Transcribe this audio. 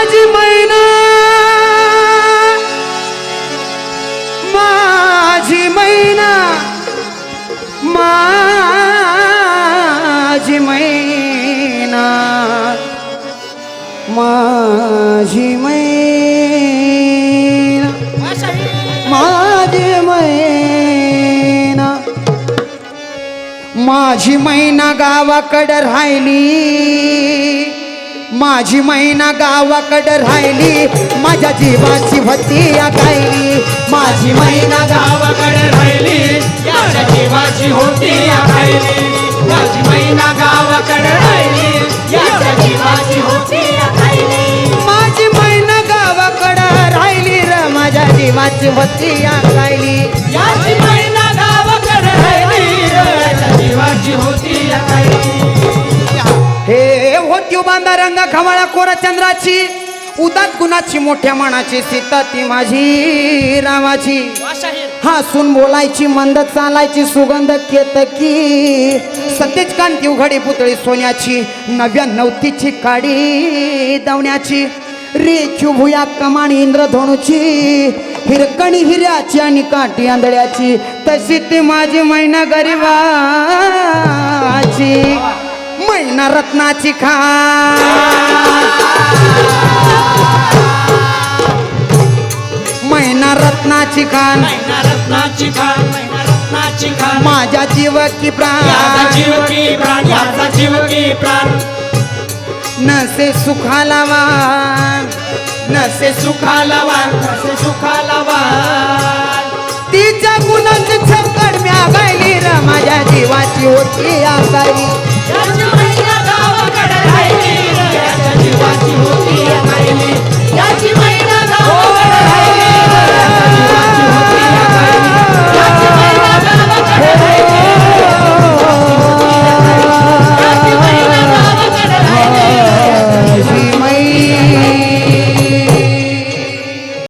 माझी मैना माझी मैना माझी मैना माझी मैना माझी मैना माझी मैना गावाकडं राहिली. माझी मैना गावाकडं राहिली माझ्या जीवाची भत्ती गायली माझी मैना गावाकडे राहिली याच्या जीवाची होती या राहिली माझी महिना गावाकडे राहिली याच्या जीवाची होती या राहिली माझी मैना गावाकडं राहिली र माझ्या जीवाची भत्ती गायली याची होती बांधा रंग खवळा कोर चंद्राची उदात गुणाची मोठ्या मनाची सीता ती माझी रामाची. हसून बोलायची मंद चालायची सुगंध केतकी सतेज कांती उघडी पुतळी सोन्याची नव्या नवतीची काडी दवण्याची रेखीव भुया कमान इंद्रधोणूची हिरकणी हिऱ्याची आणि काठी आंधळ्याची तशी ती माझी मैना गरीबाची. मैना रत्नाची खा मैना रत्नाची खान. महिना रत्नाची खान रत्नाची खान. माझ्या जीव की प्राण. जीव की प्राण याचा जीव की प्राण. नसे सुखाला वाण नसे सुखाला वाण कसे